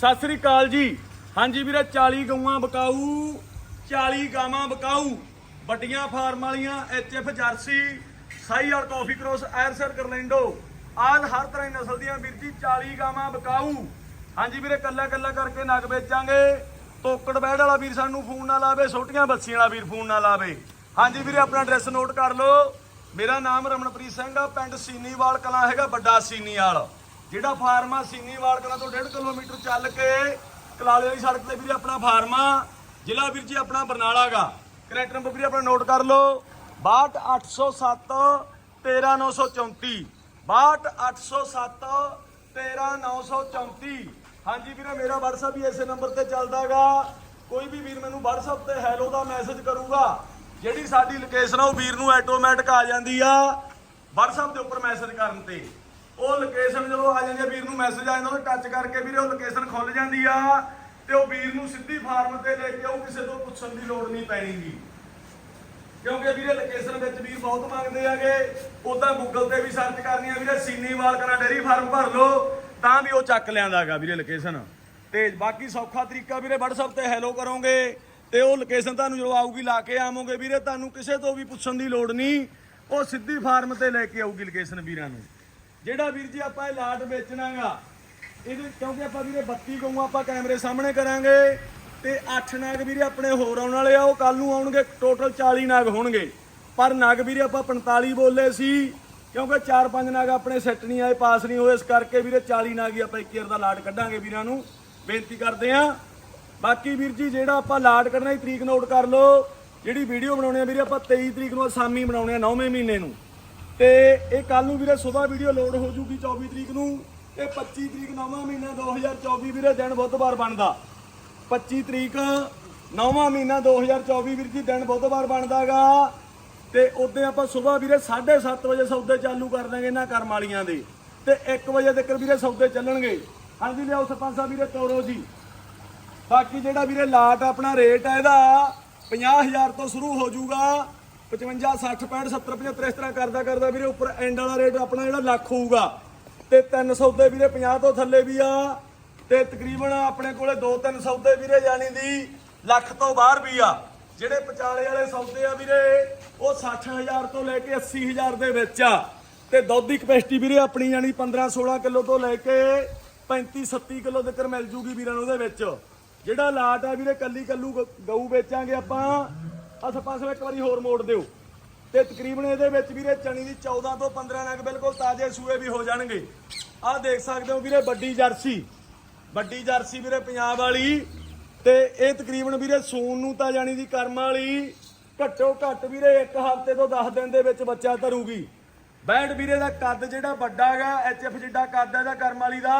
ਸਤਿ ਸ੍ਰੀ ਅਕਾਲ ਜੀ। ਹਾਂਜੀ ਵੀਰੇ 40 ਗਊਆਂ ਬਕਾਊ 40 ਗਾਵਾਂ ਬਕਾਊ, ਵੱਡੀਆਂ ਫਾਰਮ ਵਾਲੀਆਂ ਐਚਐਫ ਜਰਸੀ ਸਾਈਆਲ ਕਾਫੀ ਕ੍ਰੋਸ ਐਰਸਰ ਕਰਲੈਂਡੋ, ਆਦ ਹਰ ਤਰ੍ਹਾਂ ਦੀ ਨਸਲ ਦੀਆਂ ਵੀਰ ਜੀ 40 ਗਾਵਾਂ ਬਕਾਊ। ਹਾਂਜੀ ਵੀਰੇ ਕੱਲਾ ਕੱਲਾ ਕਰਕੇ ਨਗ ਵੇਚਾਂਗੇ। ਤੋਕੜ ਬੈੜ ਵਾਲਾ ਵੀਰ ਸਾਨੂੰ ਫੋਨ ਨਾ ਲਾਵੇ, ਛੋਟੀਆਂ ਬੱਸੀਆਂ ਵਾਲਾ ਵੀਰ ਫੋਨ ਨਾ ਲਾਵੇ। ਹਾਂਜੀ ਵੀਰੇ, ਆਪਣਾ ਐਡਰੈਸ ਨੋਟ ਕਰ ਲਓ। ਮੇਰਾ ਨਾਮ ਰਮਨਪ੍ਰੀਤ ਸਿੰਘ ਆ, ਪਿੰਡ ਸੀਨੀਵਾਲ ਕਲਾਂ ਹੈਗਾ, ਵੱਡਾ ਸੀਨੀਵਾਲ। ਜਿਹੜਾ ਫਾਰਮ ਆ ਸੀਨੀਵਾਲ ਕਲਾਂ ਤੋਂ 1.5 ਕਿਲੋਮੀਟਰ ਚੱਲ ਕੇ ਕਲਾਲੇ ਵਾਲੀ ਸੜਕ ਤੇ ਵੀਰੇ ਆਪਣਾ ਫਾਰਮ ਆ। ਜ਼ਿਲ੍ਹਾ ਵੀਰ ਜੀ ਆਪਣਾ ਬਰਨਾਲਾ ਗਾ। ਕਰੈਕਟਰ ਨੰਬਰ ਵੀਰੇ ਆਪਣਾ ਨੋਟ ਕਰ ਲਓ। 62807 13934 62807 13934 ਹਾਂਜੀ ਵੀਰੇ, ਮੇਰਾ WhatsApp ਵੀ ਇਸੇ ਨੰਬਰ ਤੇ ਚੱਲਦਾਗਾ ਕੋਈ ਵੀ ਵੀਰ ਮੈਨੂੰ WhatsApp ਤੇ ਹੈਲੋ ਦਾ ਮੈਸੇਜ ਕਰੂਗਾ, ਜਿਹੜੀ ਸਾਡੀ ਲੋਕੇਸ਼ਨ ਆ ਉਹ ਵੀਰ ਨੂੰ ਆਟੋਮੈਟਿਕ ਆ ਜਾਂਦੀ ਆ। WhatsApp ਦੇ ਉੱਪਰ ਮੈਸੇਜ ਕਰਨ ਤੇ। ਉਹ ਲੋਕੇਸ਼ਨ ਜਦੋਂ ਆ ਜਾਂਦੀ ਆ, ਵੀਰ ਨੂੰ ਮੈਸੇਜ ਆ ਜਾਂਦਾ ਉਹ ਟੱਚ ਕਰਕੇ ਵੀਰੇ ਉਹ ਲੋਕੇਸ਼ਨ ਖੁੱਲ ਜਾਂਦੀ ਆ ਤੇ ਉਹ ਵੀਰ ਨੂੰ ਸਿੱਧੀ ਫਾਰਮ ਤੇ ਲੈ ਕੇ ਆਉ ਕਿਸੇ ਤੋਂ ਪੁੱਛਣ ਦੀ ਲੋੜ ਨਹੀਂ ਪੈਣੀਗੀ। ਕਿਉਂਕਿ ਵੀਰੇ ਲੋਕੇਸ਼ਨ ਵਿੱਚ ਵੀਰ ਬਹੁਤ ਮੰਗਦੇ ਆਗੇ ਉਦਾਂ ਗੂਗਲ ਤੇ ਵੀ ਸਰਚ ਕਰਨੀ ਆ ਵੀਰੇ ਸੀਨੀਵਾਲ ਕਰਾਂ ਡੇਰੀ ਫਾਰਮ ਭਰ ਲਓ, ਤਾਂ ਵੀ ਉਹ ਚੱਕ ਲਿਆਂਦਾਗਾ ਵੀਰੇ ਲੋਕੇਸ਼ਨ ਤੇ ਬਾਕੀ ਸੌਖਾ ਤਰੀਕਾ ਵੀਰੇ WhatsApp ਤੇ ਹੈਲੋ ਕਰੋਗੇ, ਤੇ ਉਹ ਲੋਕੇਸ਼ਨ ਤੁਹਾਨੂੰ ਜਦੋਂ ਆਊਗੀ ਲਾ ਕੇ ਆਵੋਗੇ ਵੀਰੇ, ਤੁਹਾਨੂੰ ਕਿਸੇ ਤੋਂ ਵੀ ਪੁੱਛਣ ਦੀ ਲੋੜ ਨਹੀਂ, ਉਹ ਸਿੱਧੀ ਫਾਰਮ ਤੇ ਲੈ ਕੇ ਆਊਗੀ ਲੋਕੇਸ਼ਨ ਵੀਰਾਂ ਨੂੰ। ਜਿਹੜਾ ਵੀਰ ਜੀ ਆਪਾਂ ਇਹ ਲਾਟ ਵੇਚਣਾਗਾ, ਇਹਦੇ ਕਿਉਂਕਿ ਆਪਾਂ ਵੀਰੇ 32 ਗਊਆਂ ਆਪਾਂ ਕੈਮਰੇ ਸਾਹਮਣੇ ਕਰਾਂਗੇ, ਤੇ 8 ਨਾਗ ਵੀਰੇ ਆਪਣੇ ਹੋਰ ਆਉਣ ਵਾਲੇ ਆ, ਉਹ ਕੱਲ ਨੂੰ ਆਉਣਗੇ ਟੋਟਲ 40 ਨਾਗ ਹੋਣਗੇ। ਪਰ ਨਾਗ ਵੀਰੇ ਆਪਾਂ 45 ਬੋਲੇ ਸੀ, ਕਿਉਂਕਿ 4-5 ਨਾਗ ਆਪਣੇ ਸੈੱਟ ਨਹੀਂ ਆਏ, ਪਾਸ ਨਹੀਂ ਹੋਏ, ਇਸ ਕਰਕੇ ਵੀਰੇ 40 ਨਾਗ ਹੀ ਆਪਾਂ ਇੱਕ ਏਅਰ ਦਾ ਲਾਟ ਕੱਢਾਂਗੇ ਵੀਰਾਂ ਨੂੰ। ਬੇਨਤੀ ਕਰਦੇ ਆਂ ਬਾਕੀ ਵੀਰ ਜੀ, ਜਿਹੜਾ ਆਪਾਂ ਲਾਟ ਕੱਢਣਾ ਦੀ ਤਰੀਕ ਨੋਟ ਕਰ ਲਓ। ਜਿਹੜੀ ਵੀਡੀਓ ਬਣਾਉਣੀ ਆ ਵੀਰੇ, ਆਪਾਂ 23 ਤਰੀਕ ਨੂੰ ਅਸਾਮੀ ਬਣਾਉਣੇ ਆ 9ਵੇਂ ਮਹੀਨੇ ਨੂੰ। ਤੇ ਇਹ ਕੱਲ ਨੂੰ ਵੀਰੇ ਸਵੇਰ ਵੀਡੀਓ ਲੋਡ ਹੋ ਜੂਗੀ 24 ਤਰੀਕ ਨੂੰ। ਤੇ 25 ਤਰੀਕ ਨੌਵਾਂ ਮਹੀਨਾ 2024 ਵੀਰੇ, ਦਿਨ ਬੁੱਧਵਾਰ ਬਣਦਾ। 25 ਤਰੀਕ ਨੌਵਾਂ ਮਹੀਨਾ 2024 ਵੀਰ ਜੀ, ਦਿਨ ਬੁੱਧਵਾਰ ਬਣਦਾਗਾ ਤੇ ਉਦੋਂ ਆਪਾਂ ਸਵੇਰ ਵੀਰੇ 7:30 ਵਜੇ ਸੌਦੇ ਚਾਲੂ ਕਰ ਦਾਂਗੇ ਇਹਨਾਂ ਕਰਮ ਵਾਲੀਆਂ ਦੇ। ਤੇ 1 ਵਜੇ ਤੱਕ ਵੀਰੇ ਸੌਦੇ ਚੱਲਣਗੇ। ਹਾਂਜੀ ਲਿਆਓ ਸਰਪੰਚ ਸਾਹਿਬ ਵੀਰੇ, ਤੋਰੋ ਜੀ। ਬਾਕੀ ਜਿਹੜਾ ਵੀਰੇ ਲਾਟ ਆਪਣਾ ਰੇਟ ਹੈ ਇਹਦਾ 50000 ਤੋਂ ਸ਼ੁਰੂ ਹੋ ਜਾਊਗਾ। 55 60 65 70 75 ਇਸ ਤਰ੍ਹਾਂ ਕਰਦਾ ਕਰਦਾ ਵੀਰੇ ਉੱਪਰ ਐਂਡ ਵਾਲਾ ਰੇਟ ਆਪਣਾ ਜਿਹੜਾ ਲੱਖ ਹੋਊਗਾ। ਤੇ 300 ਦੇ ਵੀਰੇ 50 ਤੋਂ ਥੱਲੇ ਵੀ ਆ। ਤੇ ਤਕਰੀਬਨ ਆਪਣੇ ਕੋਲੇ 2-3 ਸੌਦੇ ਵੀਰੇ ਜਾਣੀ ਦੀ ਲੱਖ ਤੋਂ ਬਾਹਰ ਵੀ ਆ। ਜਿਹੜੇ ਵਿਚਾਲੇ ਵਾਲੇ ਸੌਦੇ ਆ ਵੀਰੇ, ਉਹ 60000 ਤੋਂ ਲੈ ਕੇ 80000 ਦੇ ਵਿੱਚ ਆ। ਤੇ ਦੁੱਧ ਦੀ ਕਪੈਸਿਟੀ ਵੀਰੇ ਆਪਣੀ ਜਾਣੀ 15-16 ਕਿਲੋ ਤੋਂ ਲੈ ਕੇ 35-37 ਕਿਲੋ ਤੱਕ ਮਿਲ ਜੂਗੀ ਵੀਰਾਂ ਨੂੰ ਉਹਦੇ ਵਿੱਚ। ਜਿਹੜਾ ਲਾਟ ਆ ਵੀਰੇ, ਕੱਲੀ ਕੱਲੂ ਗਊ ਵੇਚਾਂਗੇ ਆਪਾਂ। ਆ ਸਰਪੰਚ ਸਾਹਿਬ ਇੱਕ ਵਾਰੀ ਹੋਰ ਮੋੜ ਦਿਓ। ਤੇ ਤਕਰੀਬਨ ਇਹਦੇ ਵਿੱਚ ਵੀਰੇ ਚਣੀ ਦੀ 14 ਤੋਂ 15 ਨਗ ਬਿਲਕੁਲ ਤਾਜ਼ੇ ਸੂਏ ਵੀ ਹੋ ਜਾਣਗੇ। ਆਹ ਦੇਖ ਸਕਦੇ ਹੋ ਵੀਰੇ ਵੱਡੀ ਜਰਸੀ। ਵੱਡੀ ਜਰਸੀ ਵੀਰੇ ਪੰਜਾਬ ਵਾਲੀ। ਤੇ ਇਹ ਤਕਰੀਬਨ ਵੀਰੇ ਸੂਨ ਨੂੰ ਤਾਂ ਜਾਣੀ ਦੀ ਕਰਮ ਵਾਲੀ। ਘੱਟੋ ਘੱਟ ਵੀਰੇ ਇੱਕ ਹਫ਼ਤੇ ਤੋਂ 10 ਦਿਨ ਦੇ ਵਿੱਚ ਬੱਚਾ ਧਰੂਗੀ। ਬੈਡ ਵੀਰੇ ਦਾ ਕੱਦ ਜਿਹੜਾ ਵੱਡਾ ਹੈਗਾ ਐਚਐਫ ਜਿੱਡਾ ਕੱਦ ਹੈ ਇਹਦਾ ਕਰਮ ਵਾਲੀ ਦਾ।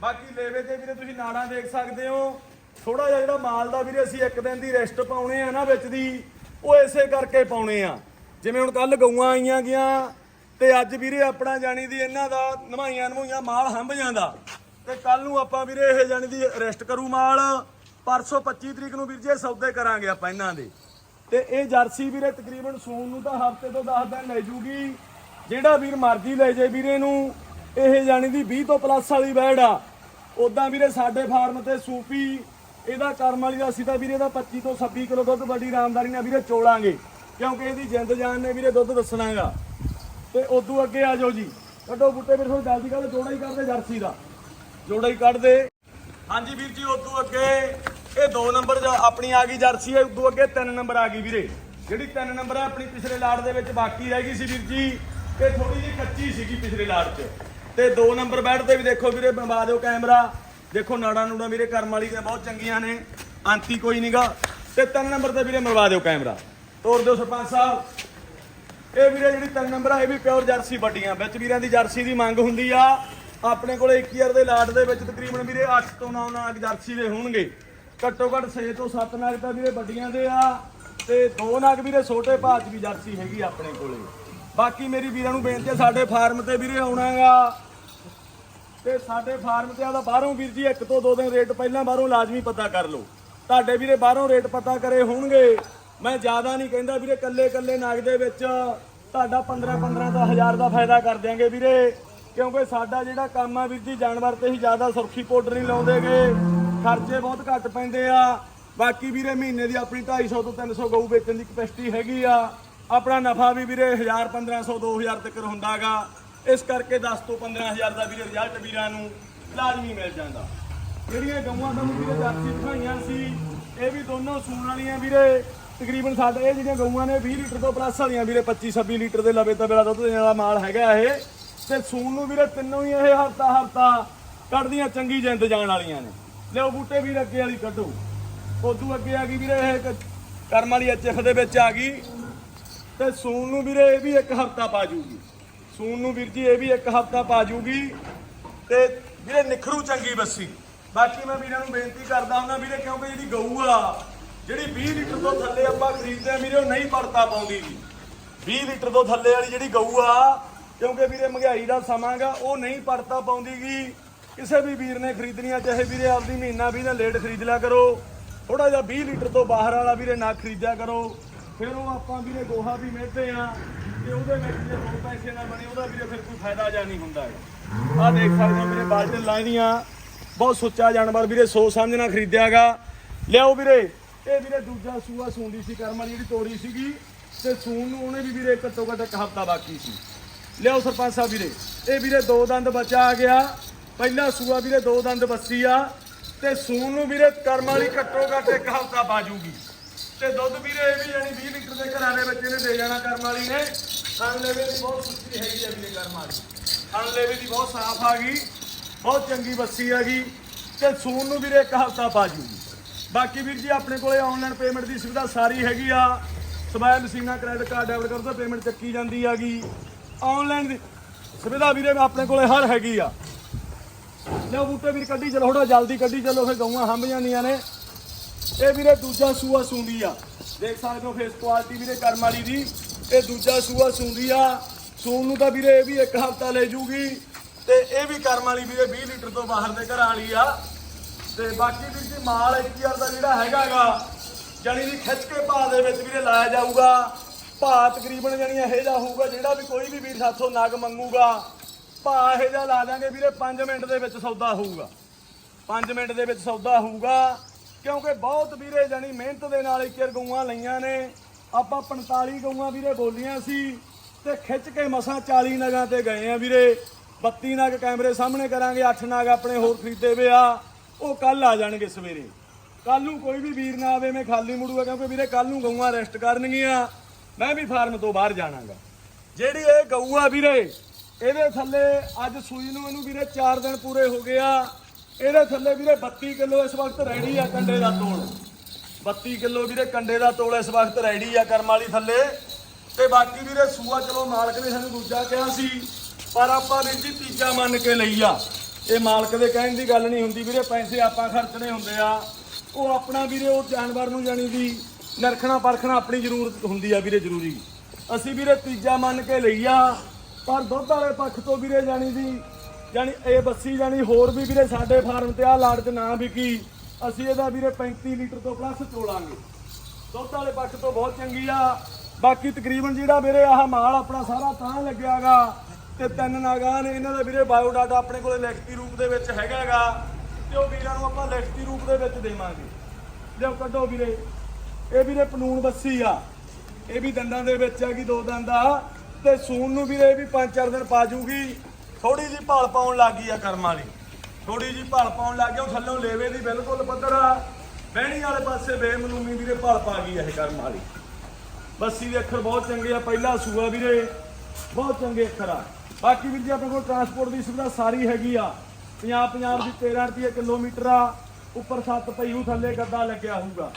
ਬਾਕੀ ਲੇਵੇ ਤੇ ਵੀਰੇ ਤੁਸੀਂ ਨਾੜਾਂ ਦੇਖ ਸਕਦੇ ਹੋ। ਥੋੜਾ ਜਿਹਾ ਜਿਹੜਾ ਮਾਲ ਦਾ ਵੀਰੇ ਅਸੀਂ ਇੱਕ ਦਿਨ ਦੀ ਰੈਸਟ ਪਾਉਣੇ ਆ ਨਾ ਵਿੱਚ ਦੀ, ਉਹ ਇਸੇ ਕਰਕੇ ਪਾਉਣੇ ਆ। ਜਿਵੇਂ ਹੁਣ ਕੱਲ ਗਊਆਂ ਆਈਆਂ ਗਿਆ ਤੇ ਅੱਜ ਵੀਰੇ ਆਪਣਾ ਜਾਣੀ ਦੀ ਇਹਨਾਂ ਦਾ ਨਵਾਈਆਂ ਨਵਾਈਆਂ ਮਾਲ ਹੰਭ ਜਾਂਦਾ। ਤੇ ਕੱਲ ਨੂੰ ਆਪਾਂ ਵੀਰੇ ਇਹ ਜਾਣੀ ਦੀ ਰੈਸਟ ਕਰੂ ਮਾਲ। ਪਰਸੋਂ 25 ਤਰੀਕ ਨੂੰ ਵੀਰ ਜੀ ਸੌਦੇ ਕਰਾਂਗੇ ਆਪਾਂ ਇਹਨਾਂ ਦੇ। ਤੇ ਇਹ ਜਰਸੀ ਵੀਰੇ ਤਕਰੀਬਨ ਸੂਨ ਨੂੰ ਤਾਂ ਹਫ਼ਤੇ ਤੋਂ 10 ਦਿਨ ਲੈ ਜੂਗੀ। ਜਿਹੜਾ ਵੀਰ ਮਰਜ਼ੀ ਲੈ ਜੇ ਵੀਰੇ ਨੂੰ, ਇਹ ਜਾਣੀ ਦੀ 20 ਤੋਂ ਪਲੱਸ ਵਾਲੀ ਬੈੜ ਆ। ਉਦਾਂ ਵੀਰੇ ਸਾਡੇ ਫਾਰਮ ਤੇ ਸੂਪੀ ਇਹਦਾ ਕਰਮ ਵਾਲੀ ਦਾ ਅਸੀਂ ਤਾਂ ਵੀਰੇ ਦਾ 25 ਤੋਂ 26 ਕਿਲੋ ਦੁੱਧ ਵੱਡੀ ਰਾਮਦਾਰੀ ਨਾਲ ਵੀਰੇ ਚੋਲਾਂਗੇ। ਕਿਉਂਕਿ ਇਹਦੀ ਜਿੰਦ ਜਾਨ ਨੇ ਵੀਰੇ ਦੁੱਧ ਦੱਸਣਾਗਾ। ਤੇ ਉਦੋਂ ਅੱਗੇ ਆ ਜਾਓ ਜੀ। ਕੱਢੋ ਬੁੱਟੇ ਵੀਰੇ ਥੋੜੀ ਜਲਦੀ ਕਰ ਜੋੜਾ ਹੀ ਕਰਦੇ ਜਰਸੀ ਦਾ। ਜੋੜਾ ਹੀ ਕੱਢਦੇ। ਹਾਂਜੀ ਵੀਰ ਜੀ, ਉਦੋਂ ਅੱਗੇ ਇਹ 2 ਨੰਬਰ ਆਪਣੀ ਆ ਗਈ ਜਰਸੀ ਹੈ ਉਦੋਂ ਅੱਗੇ 3 ਨੰਬਰ ਆ ਗਈ ਵੀਰੇ। ਜਿਹੜੀ 3 ਨੰਬਰ ਹੈ ਆਪਣੀ ਪਿਛਲੇ ਲਾੜ ਦੇ ਵਿੱਚ ਬਾਕੀ ਰਹਿ ਗਈ ਸੀ ਵੀਰ ਜੀ। ਇਹ ਥੋੜੀ ਜਿਹੀ ਕੱਚੀ ਸੀਗੀ ਪਿਛਲੇ ਲਾੜ 'ਚ। ਤੇ 2 ਨੰਬਰ ਬੈਠ ਤੇ ਵੀ ਦੇਖੋ ਵੀਰੇ, ਬਣਵਾ ਦਿਓ ਕੈਮਰਾ। ਦੇਖੋ ਨਾੜਾਂ ਨੂੜਾਂ ਮੇਰੇ ਕਰਮ ਵਾਲੀ ਦੀਆਂ ਬਹੁਤ ਚੰਗੀਆਂ ਨੇ ਆਂਤੀ ਕੋਈ ਨਹੀਂਗਾ ਤੇ ਤਿੰਨ ਨੰਬਰ ਤੇ ਵੀਰੇ ਮਰਵਾ ਦਿਓ ਕੈਮਰਾ। ਤੋੜ ਦਿਓ ਸਰਪੰਚ ਸਾਹਿਬ। ਇਹ ਵੀਰੇ ਜਿਹੜੀ ਤਿੰਨ ਨੰਬਰ ਆ, ਇਹ ਵੀ ਪਿਓਰ ਜਰਸੀ ਵੱਡੀਆਂ। ਵਿੱਚ ਵੀਰਾਂ ਦੀ ਜਰਸੀ ਦੀ ਮੰਗ ਹੁੰਦੀ ਆ। ਆਪਣੇ ਕੋਲੇ 1 ਈਅਰ ਦੇ ਲਾਟ ਦੇ ਵਿੱਚ ਤਕਰੀਬਨ ਵੀਰੇ 8 ਤੋਂ 9 ਨਾਗ ਜਰਸੀ ਦੇ ਹੋਣਗੇ। ਘੱਟੋ ਘੱਟ 6 ਤੋਂ 7 ਨਾਗ ਤਾਂ ਵੀਰੇ ਵੱਡੀਆਂ ਦੇ ਆ। ਤੇ ਦੋ ਨਾਗ ਵੀਰੇ ਛੋਟੇ ਭਾਅ 'ਚ ਵੀ ਜਰਸੀ ਹੈਗੀ ਆਪਣੇ ਕੋਲੇ। ਬਾਕੀ ਮੇਰੀ ਵੀਰਾਂ ਨੂੰ ਬੇਨਤੀ ਆ, ਸਾਡੇ ਫਾਰਮ ਤੇ ਵੀਰੇ ਆਉਣਾਗਾ ਤੇ ਸਾਡੇ ਫਾਰਮ ਤੇ ਆਦਾ ਬਾਹਰੋਂ ਵੀਰ ਜੀ, ਇੱਕ ਤੋਂ ਦੋ ਦਿਨ ਰੇਟ ਪਹਿਲਾਂ ਬਾਹਰੋਂ ਲਾਜ਼ਮੀ ਪਤਾ ਕਰ ਲਓ। ਤੁਹਾਡੇ ਵੀਰੇ ਬਾਹਰੋਂ ਰੇਟ ਪਤਾ ਕਰੇ ਹੋਣਗੇ। ਮੈਂ ਜ਼ਿਆਦਾ ਨਹੀਂ ਕਹਿੰਦਾ ਵੀਰੇ ਕੱਲੇ ਕੱਲੇ ਨਗ ਦੇ ਵਿੱਚ ਤੁਹਾਡਾ 15 15 ਦਾ ਹਜ਼ਾਰ ਦਾ ਫਾਇਦਾ ਕਰ ਦਿਆਂਗੇ ਵੀਰੇ। ਕਿਉਂਕਿ ਸਾਡਾ ਜਿਹੜਾ ਕੰਮ ਆ ਵੀਰ ਜੀ, ਜਾਨਵਰ ਤੇ ਹੀ ਜ਼ਿਆਦਾ ਸੁਰਖੀ ਪਾਊਡਰ ਨਹੀਂ ਲਾਉਂਦੇਗੇ ਖਰਚੇ ਬਹੁਤ ਘੱਟ ਪੈਂਦੇ ਆ। ਬਾਕੀ ਵੀਰੇ, ਮਹੀਨੇ ਦੀ ਆਪਣੀ 250 ਤੋਂ 300 ਗਊ ਵੇਚਣ ਦੀ ਕਪੈਸਿਟੀ ਹੈਗੀ ਆ। ਆਪਣਾ ਨਫਾ ਵੀ ਵੀਰੇ 1000 1500 2000 ਤੱਕ ਹੁੰਦਾਗਾ ਇਸ ਕਰਕੇ 10 ਤੋਂ 15000 ਦਾ ਵੀ ਰਿਜ਼ਲਟ ਵੀਰਾਂ ਨੂੰ ਲਾਜ਼ਮੀ ਮਿਲ ਜਾਂਦਾ। ਜਿਹੜੀਆਂ ਗਊਆਂ ਤੁਹਾਨੂੰ ਵੀਰੇ ਜਰਸੀ ਦਿਖਾਈਆਂ ਸੀ, ਇਹ ਵੀ ਦੋਨੋਂ ਸੂਣ ਵਾਲੀਆਂ ਵੀਰੇ। ਤਕਰੀਬਨ ਸਾਡੇ ਇਹ ਜਿਹੜੀਆਂ ਗਊਆਂ ਨੇ 20 ਲੀਟਰ ਤੋਂ ਪਲੱਸ ਵਾਲੀਆਂ ਵੀਰੇ 25 26 ਲੀਟਰ ਦੇ ਲਵੇ ਤਾਂ ਤਵੇਲਾ ਦੁੱਧ ਦੇਣ ਵਾਲਾ ਮਾਲ ਹੈਗਾ ਇਹ। ਤੇ ਸੂਣ ਨੂੰ ਵੀਰੇ ਤਿੰਨੋਂ ਹੀ ਇਹ ਹਫਤਾ ਹਫਤਾ ਕੱਢਦੀਆਂ ਚੰਗੀ ਜਿੰਦ ਜਾਣ ਵਾਲੀਆਂ ਨੇ। ਲਿਓ ਬੂਟੇ ਵੀਰ ਅੱਗੇ ਵਾਲੀ ਕੱਢੋ। ਉਦੋਂ ਅੱਗੇ ਆ ਗਈ ਵੀਰੇ, ਇਹ ਕਰਮ ਵਾਲੀ ਐਚਐਫ ਦੇ ਵਿੱਚ ਆ ਗਈ। ਤੇ ਸੂਣ ਨੂੰ ਵੀਰੇ ਇਹ ਵੀ ਇੱਕ ਹਫਤਾ ਪਾ ਜੂਗੀ। ਸੂਣ ਨੂੰ ਵੀਰ ਜੀ ਇਹ ਵੀ ਇੱਕ ਹਫਤਾ ਪਾ ਜੂਗੀ ਤੇ ਵੀਰੇ ਨਿਖਰੂ ਚੰਗੀ ਬੱਸੀ। ਬਾਕੀ ਮੈਂ ਵੀਰਾਂ ਨੂੰ ਬੇਨਤੀ ਕਰਦਾ ਹੁੰਦਾ ਵੀਰੇ, ਕਿਉਂਕਿ ਜਿਹੜੀ ਗਊ ਆ, ਜਿਹੜੀ 20 ਲੀਟਰ ਤੋਂ ਥੱਲੇ ਆਪਾਂ ਖਰੀਦਦੇ ਆ ਵੀਰੇ, ਉਹ ਨਹੀਂ ਪੜਤਾ ਪਾਉਂਦੀ ਜੀ। 20 ਲੀਟਰ ਤੋਂ ਥੱਲੇ ਵਾਲੀ ਜਿਹੜੀ ਗਊ ਆ, ਕਿਉਂਕਿ ਵੀਰੇ ਮਹਿੰਗਾਈ ਦਾ ਸਮਾਂਗਾ ਉਹ ਨਹੀਂ ਪੜਤਾ ਪਾਉਂਦੀ ਗੀ। ਕਿਸੇ ਵੀ ਵੀਰ ਨੇ ਖਰੀਦਣੀ ਆ ਚਾਹੇ ਵੀਰੇ ਆਪਦੀ ਮਹੀਨਾ ਵੀ ਨਾ ਲੇਟ ਖਰੀਦ ਲਿਆ ਕਰੋ ਥੋੜਾ ਜਿਹਾ 20 ਲੀਟਰ ਤੋਂ ਬਾਹਰ ਵਾਲਾ ਵੀਰੇ ਨਾ ਖਰੀਦਿਆ ਕਰੋ, ਫਿਰ ਉਹ ਆਪਾਂ ਵੀਰੇ ਗੋਹਾ ਵੀ ਮਿਹਦੇ ਆ। ਤੇ ਉਹਦੇ ਵਿੱਚ ਜੇ ਦੋ ਪੈਸੇ ਨਾ ਬਣੇ, ਉਹਦਾ ਵੀਰੇ ਫਿਰ ਕੋਈ ਫਾਇਦਾ ਜਾਂ ਨਹੀਂ ਹੁੰਦਾ ਆ ਦੇਖ ਸਕਦੇ ਹੋ ਵੀਰੇ ਬਾਲਟਨ ਲਾਈਆਂ, ਬਹੁਤ ਸੁੱਚਾ ਜਾਨਵਰ ਵੀਰੇ ਸੋਚ ਸਮਝ ਨਾਲ ਖਰੀਦਿਆਗਾ ਲਿਆਓ ਵੀਰੇ, ਇਹ ਵੀਰੇ ਦੂਜਾ ਸੂਆ ਸੂੰਦੀ ਸੀ, ਕਰਮ ਵਾਲੀ ਜਿਹੜੀ ਤੋੜੀ ਸੀਗੀ, ਤੇ ਸੂਣ ਨੂੰ ਉਹਨੇ ਵੀ ਵੀਰੇ ਘੱਟੋ ਘੱਟ ਇੱਕ ਹਫਤਾ ਬਾਕੀ ਸੀ। ਲਿਆਓ ਸਰਪੰਚ ਸਾਹਿਬ ਵੀਰੇ, ਇਹ ਵੀਰੇ ਦੋ ਦੰਦ ਬੱਚਾ ਆ ਗਿਆ। ਪਹਿਲਾ ਸੂਆ ਵੀਰੇ ਦੋ ਦੰਦ ਬੱਸੀ ਆ, ਤੇ ਸੂਣ ਨੂੰ ਵੀਰੇ ਕਰਮ ਵਾਲੀ ਘੱਟੋ ਘੱਟ ਇੱਕ ਹਫਤਾ ਬਾਜੂਗੀ। ਤੇ ਦੁੱਧ ਵੀਰੇ ਇਹ ਵੀ ਯਾਨੀ 20 ਲੀਟਰ ਦੇ ਘਰਾਂ ਦੇ ਵਿੱਚ ਇਹਨੇ ਦੇ ਜਾਣਾ ਕਰਮ ਵਾਲੀ ਨੇ। ਥਣ ਦੀ ਬਹੁਤ ਸੁੱਚੀ ਹੈਗੀ ਹੈ ਵੀਰੇ ਕਰਮ ਵਾਲੀ ਥਣ ਦੀ ਬਹੁਤ ਸਾਫ਼ ਆ ਗਈ, ਬਹੁਤ ਚੰਗੀ ਬੱਸੀ ਹੈਗੀ ਤੇ ਸੂਨ ਨੂੰ ਵੀਰੇ ਇੱਕ ਹਫਤਾ ਪਾ ਜੂਗੀ। ਬਾਕੀ ਵੀਰ ਜੀ, ਆਪਣੇ ਕੋਲੇ ਆਨਲਾਈਨ ਪੇਮੈਂਟ ਦੀ ਸੁਵਿਧਾ ਸਾਰੀ ਹੈਗੀ ਆ। ਸਮਾਇਲ ਮਸ਼ੀਨਾਂ credit card debit card payment ਚੱਕੀ ਜਾਂਦੀ ਹੈਗੀ ਆਨਲਾਈਨ ਦੀ ਸੁਵਿਧਾ ਵੀਰੇ ਆਪਣੇ ਕੋਲੇ ਹਰ ਹੈਗੀ ਆ। ਲਓ ਬੂਟੇ ਵੀਰ, ਕੱਢੀ ਚਲੋ ਥੋੜਾ ਜਲਦੀ ਕੱਢੀ ਚਲੋ, ਫਿਰ ਗਊਆਂ ਹੰਭ ਜਾਂਦੀਆਂ ਨੇ। ਇਹ ਵੀਰੇ ਦੂਜਾ ਸੂਆ ਸੂੰਦੀ ਆ। ਦੇਖ ਸਕਦੇ ਹੋ ਫੇਸ ਕੁਆਲਿਟੀ ਵੀਰੇ ਕਰਮ ਵਾਲੀ ਦੀ। ਇਹ ਦੂਜਾ ਸੂਆ ਸੂੰਦੀ ਆ। ਸੂਣ ਨੂੰ ਤਾਂ ਵੀਰੇ ਇਹ ਵੀ ਇੱਕ ਹਫਤਾ ਲੈ ਜੂਗੀ। ਤੇ ਇਹ ਵੀ ਕਰਮ ਵਾਲੀ ਵੀਰੇ 20 ਲੀਟਰ ਤੋਂ ਬਾਹਰ ਦੇ ਘਰ ਵਾਲੀ ਆ। ਤੇ ਬਾਕੀ ਵੀਰ ਜੀ ਮਾਲ 1000 ਦਾ ਜਿਹੜਾ ਹੈਗਾਗਾ ਜਾਨੀ ਦੀ ਖਿੱਚ ਕੇ ਭਾਅ ਦੇ ਵਿੱਚ ਵੀਰੇ ਲਾਇਆ ਜਾਊਗਾ। ਭਾਅ ਤਕਰੀਬਨ ਜਾਨੀ ਇਹੋ ਜਿਹਾ ਹੋਊਗਾ, ਜਿਹੜਾ ਵੀ ਕੋਈ ਵੀ ਵੀਰ ਸਾਥੋਂ ਨਗ ਮੰਗੂਗਾ। ਭਾਅ ਇਹੋ ਜਿਹਾ ਲਾ ਦਾਂਗੇ ਵੀਰੇ 5 ਮਿੰਟ ਦੇ ਵਿੱਚ ਸੌਦਾ ਹੋਊਗਾ। 5 ਮਿੰਟ ਦੇ ਵਿੱਚ ਸੌਦਾ ਹੋਊਗਾ। ਕਿਉਂਕਿ ਬਹੁਤ ਵੀਰੇ ਜਾਨੀ ਮਿਹਨਤ ਦੇ ਨਾਲ ਇੱਕ ਗਊਆਂ ਲਈਆਂ ਨੇ। ਆਪਾਂ 45 ਗਊਆਂ ਵੀਰੇ ਬੋਲੀਆਂ ਸੀ ਤੇ ਖਿੱਚ ਕੇ ਮਸਾਂ 40 ਨਗਾਂ ਤੇ ਗਏ ਆ ਵੀਰੇ। 32 ਨਗ ਕੈਮਰੇ ਸਾਹਮਣੇ ਕਰਾਂਗੇ 8 ਨਗ ਆਪਣੇ ਹੋਰ ਖਰੀਦੇ ਵੇ ਆ। ਉਹ ਕੱਲ ਆ ਜਾਣਗੇ ਸਵੇਰੇ। ਕੱਲ ਨੂੰ ਕੋਈ ਵੀ ਵੀਰ ਨਾ ਆਵੇ, ਮੈਂ ਖਾਲੀ ਮੁੜੂਗਾ ਕਿਉਂਕਿ ਵੀਰੇ ਕੱਲ ਨੂੰ ਗਊਆਂ ਰੈਸਟ ਕਰਨਗੀਆਂ। ਮੈਂ ਵੀ ਫਾਰਮ ਤੋਂ ਬਾਹਰ ਜਾਣਾਗਾ। ਜਿਹੜੀ ਇਹ ਗਊ ਆ ਵੀਰੇ, ਇਹਦੇ ਥੱਲੇ ਅੱਜ ਸੂਈ ਨੂੰ ਇਹਨੂੰ ਵੀਰੇ 4 ਦਿਨ ਪੂਰੇ ਹੋ ਗਏ ਆ। ਇਹਦੇ ਥੱਲੇ ਵੀਰੇ 32 ਕਿਲੋ ਇਸ ਵਕਤ ਰੈਡੀ ਆ ਕੰਡੇ ਦਾ ਤੋੜ 32 ਕਿਲੋ ਵੀਰੇ ਕੰਡੇ ਦਾ ਤੋਲ ਇਸ ਵਕਤ ਰੈਡੀ ਆ ਕਰਮ ਵਾਲੀ ਥੱਲੇ। ਤੇ ਬਾਕੀ ਵੀਰੇ ਸੂਆ ਚਲੋ ਮਾਲਕ ਨੇ ਸਾਨੂੰ ਦੂਜਾ ਕਿਹਾ ਸੀ, ਪਰ ਆਪਾਂ ਵੀਰ ਜੀ ਤੀਜਾ ਮੰਨ ਕੇ ਲਈ ਆ। ਇਹ ਮਾਲਕ ਦੇ ਕਹਿਣ ਦੀ ਗੱਲ ਨਹੀਂ ਹੁੰਦੀ ਵੀਰੇ, ਪੈਸੇ ਆਪਾਂ ਖਰਚਣੇ ਹੁੰਦੇ ਆ। ਉਹ ਆਪਣਾ ਵੀਰੇ, ਉਹ ਜਾਨਵਰ ਨੂੰ ਜਾਣੀ ਦੀ ਨਰਖਣਾ ਪਰਖਣਾ ਆਪਣੀ ਜ਼ਰੂਰਤ ਹੁੰਦੀ ਆ ਵੀਰੇ ਜ਼ਰੂਰੀ। ਅਸੀਂ ਵੀਰੇ ਤੀਜਾ ਮੰਨ ਕੇ ਲਈ ਆ, ਪਰ ਦੁੱਧ ਵਾਲੇ ਪੱਖ ਤੋਂ ਵੀਰੇ ਜਾਣੀ ਦੀ ਜਾਣੀ ਇਹ ਬੱਸੀ ਜਾਣੀ ਹੋਰ ਵੀ ਵੀਰੇ ਸਾਡੇ ਫਾਰਮ ਤੇ ਆ, ਲਾੜ ਚ ਨਾ ਵਿਕੀ। ਅਸੀਂ ਇਹਦਾ ਵੀਰੇ 35 ਲੀਟਰ ਤੋਂ ਪਲੱਸ ਚੋਲਾਂਗੇ। ਦੁੱਧ ਵਾਲੇ ਪੱਖ ਤੋਂ ਬਹੁਤ ਚੰਗੀ ਆ। ਬਾਕੀ ਤਕਰੀਬਨ ਜਿਹੜਾ ਵੀਰੇ ਆਹ ਮਾਲ ਆਪਣਾ ਸਾਰਾ ਤਾਂ ਲੱਗਿਆਗਾ ਤੇ ਤਿੰਨ ਨਾਗਾਂ ਨੇ, ਇਹਨਾਂ ਦਾ ਵੀਰੇ ਬਾਇਓ ਡਾਟਾ ਆਪਣੇ ਕੋਲੇ ਲਿਖਤੀ ਰੂਪ ਦੇ ਵਿੱਚ ਹੈਗਾਗਾ ਤੇ ਉਹ ਵੀਰਾਂ ਨੂੰ ਆਪਾਂ ਲਿਖਤੀ ਰੂਪ ਦੇ ਵਿੱਚ ਦੇਵਾਂਗੇ। ਲਿਓ ਕੱਢੋ ਵੀਰੇ। ਇਹ ਵੀਰੇ ਪਨੂਨ ਬੱਸੀ ਆ। ਇਹ ਵੀ ਦੰਦਾਂ ਦੇ ਵਿੱਚ ਹੈਗੀ ਦੋ ਦੰਦ ਆ। ਤੇ ਸੂਣ ਨੂੰ ਵੀਰੇ ਇਹ ਵੀ 5-4 ਦਿਨ ਪਾ ਜੂਗੀ। ਥੋੜੀ ਜੀ ਭਾਲ ਪਾਉਣ ਲੱਗੀ ਆ ਕਰਮ ਵਾਲੀ। ਥੋੜੀ ਜੀ ਭਲ ਪਾਉਣ ਲੱਗ ਗਿਆ, ਉਹ ਥੱਲੋਂ ਲੇਵੇ ਦੀ ਬਿਲਕੁਲ ਪੱਧਰ ਆ। ਬਹਿਣੀ ਵਾਲੇ ਪਾਸੇ ਬੇਮਨੂਮੀ ਵੀਰੇ, ਭਲ ਪਾ ਗਈ ਆ ਇਹ ਕਰਮ ਵਾਲੀ। ਬੱਸੀ ਦੇ ਅੱਖਰ ਬਹੁਤ ਚੰਗੇ ਆ, ਪਹਿਲਾ ਸੂਆ ਵੀਰੇ, ਬਹੁਤ ਚੰਗੇ ਅੱਖਰ ਆ। ਬਾਕੀ ਵੀਰ ਜੀ, ਆਪਣੇ ਕੋਲ ਟਰਾਂਸਪੋਰਟ ਦੀ ਸੁਵਿਧਾ ਸਾਰੀ ਹੈਗੀ ਆ। 50 50 ਦੀ 13 ਰੁਪਏ ਕਿਲੋਮੀਟਰ ਆ, ਉੱਪਰ ਸੱਤ ਪਈੂ ਥੱਲੇ ਗੱਦਾ ਲੱਗਿਆ ਹੋਊਗਾ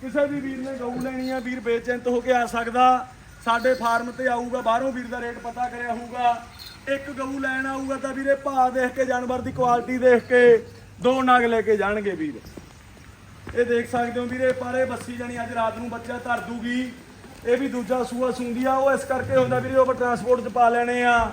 ਕਿਸੇ ਵੀ ਵੀਰ ਨੇ ਗਊ ਲੈਣੀ ਆ, ਵੀਰ ਬੇਚਿੰਤ ਹੋ ਕੇ ਆ ਸਕਦਾ। ਸਾਡੇ ਫਾਰਮ ਤੇ ਆਊਗਾ, ਬਾਹਰੋਂ ਵੀਰ ਦਾ ਰੇਟ ਪਤਾ ਕਰਿਆ ਹੋਊਗਾ ਇੱਕ ਗਊ ਲੈਣ ਆਊਗਾ ਤਾਂ ਵੀਰੇ ਭਾਅ ਦੇਖ ਕੇ, ਜਾਨਵਰ ਦੀ ਕੁਆਲਿਟੀ ਦੇਖ ਕੇ, ਦੋ ਨਗ ਲੈ ਕੇ ਜਾਣਗੇ ਵੀਰ। ਇਹ ਦੇਖ ਸਕਦੇ ਹੋ ਵੀਰੇ, ਪਰ ਇਹ ਬੱਸੀ ਜਾਣੀ ਅੱਜ ਰਾਤ ਨੂੰ ਬੱਚਾ ਧਰ ਦੂਗੀ। ਇਹ ਵੀ ਦੂਜਾ ਸੂਆ ਸੂੰਦੀ ਆ, ਉਹ ਇਸ ਕਰਕੇ ਹੁੰਦਾ ਵੀਰੇ, ਉਹ ਟਰਾਂਸਪੋਰਟ 'ਚ ਪਾ ਲੈਣੇ ਆ।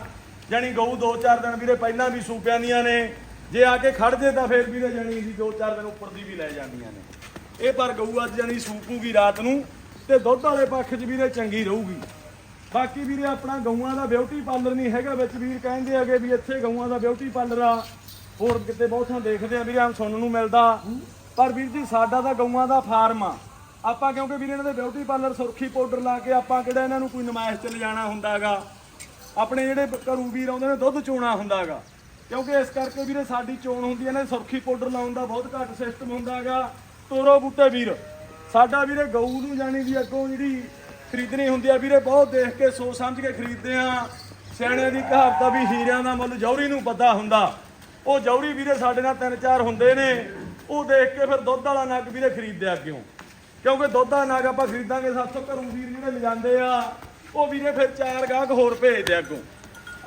ਜਾਣੀ ਗਊ 2-4 ਦਿਨ ਵੀਰੇ ਪਹਿਲਾਂ ਵੀ ਸੂ ਪੈਂਦੀਆਂ ਨੇ। ਜੇ ਆ ਕੇ ਖੜ ਜੇ ਤਾਂ ਫੇਰ ਵੀਰੇ ਜਾਣੀ ਜੀ 2-4 ਦਿਨ ਉੱਪਰ ਦੀ ਵੀ ਲੈ ਜਾਂਦੀਆਂ ਨੇ। ਇਹ ਪਰ ਗਊ ਅੱਜ ਜਾਣੀ ਸੂਪੂਗੀ ਰਾਤ ਨੂੰ, ਤੇ ਦੁੱਧ ਵਾਲੇ ਪੱਖ 'ਚ ਵੀਰੇ ਚੰਗੀ ਰਹੂਗੀ। ਬਾਕੀ ਵੀਰੇ ਆਪਣਾ ਗਊਆਂ ਦਾ ਬਿਊਟੀ ਪਾਰਲਰ ਨਹੀਂ ਹੈਗਾ ਵਿੱਚ ਵੀਰ ਕਹਿੰਦੇ ਹੈਗੇ ਵੀ ਇੱਥੇ ਗਊਆਂ ਦਾ ਬਿਊਟੀ ਪਾਰਲਰ ਆ। ਹੋਰ ਕਿਤੇ ਬਹੁਤ ਥਾਂ ਦੇਖਦੇ ਆ, ਵੀਰੇ ਆਮ ਸੁਣਨ ਨੂੰ ਮਿਲਦਾ। ਪਰ ਵੀਰ ਜੀ ਸਾਡਾ ਤਾਂ ਗਊਆਂ ਦਾ ਫਾਰਮ ਆ। ਆਪਾਂ ਕਿਉਂਕਿ ਵੀਰੇ ਇਹਨਾਂ ਦੇ ਬਿਊਟੀ ਪਾਰਲਰ ਸੁਰਖੀ ਪਾਊਡਰ ਲਾ ਕੇ ਆਪਾਂ ਕਿਹੜਾ ਇਹਨਾਂ ਨੂੰ ਕੋਈ ਨਮਾਇਸ਼ ਚ ਲਿਜਾਣਾ ਹੁੰਦਾਗਾ। ਆਪਣੇ ਜਿਹੜੇ ਘਰੂ ਵੀਰ ਆਉਂਦੇ ਨੇ ਦੁੱਧ ਚੋਣਾ ਹੁੰਦਾਗਾ। ਕਿਉਂਕਿ ਇਸ ਕਰਕੇ ਵੀਰੇ ਸਾਡੀ ਚੋਣ ਹੁੰਦੀ ਹੈ ਨਾ ਸੁਰਖੀ ਪਾਊਡਰ ਲਾਉਣ ਦਾ ਬਹੁਤ ਘੱਟ ਸਿਸਟਮ ਹੁੰਦਾਗਾ। ਤੋਰੋ ਬੂਟੇ ਵੀਰ। ਸਾਡਾ ਵੀਰੇ ਗਊ ਨੂੰ ਜਾਣੀ ਦੀ ਅੱਗੋਂ ਜਿਹੜੀ ਖਰੀਦਣੀ ਹੁੰਦੀ ਆ ਵੀਰੇ, ਬਹੁਤ ਦੇਖ ਕੇ, ਸੋਚ ਸਮਝ ਕੇ ਖਰੀਦਦੇ ਆ। ਸਿਆਣਿਆਂ ਦੀ ਕਹਾਵਤ ਆ ਵੀ ਹੀਰਿਆਂ ਦਾ ਮੁੱਲ ਜੌਹਰੀ ਨੂੰ ਪਤਾ ਹੁੰਦਾ। ਉਹ ਜੌਹਰੀ ਵੀਰੇ ਸਾਡੇ ਨਾਲ ਤਿੰਨ ਚਾਰ ਹੁੰਦੇ ਨੇ। ਉਹ ਦੇਖ ਕੇ ਫਿਰ ਦੁੱਧ ਵਾਲਾ ਨਗ ਵੀਰੇ ਖਰੀਦਦੇ ਅੱਗਿਓਂ ਕਿਉਂਕਿ ਦੁੱਧ ਦਾ ਨਗ ਆਪਾਂ ਖਰੀਦਾਂਗੇ ਸਾਥੋਂ ਘਰੋਂ ਵੀਰ ਜਿਹੜੇ ਲਿਜਾਂਦੇ ਆ, ਉਹ ਵੀਰੇ ਫਿਰ ਚਾਰ ਗਾਹਕ ਹੋਰ ਭੇਜਦੇ ਅੱਗੋਂ।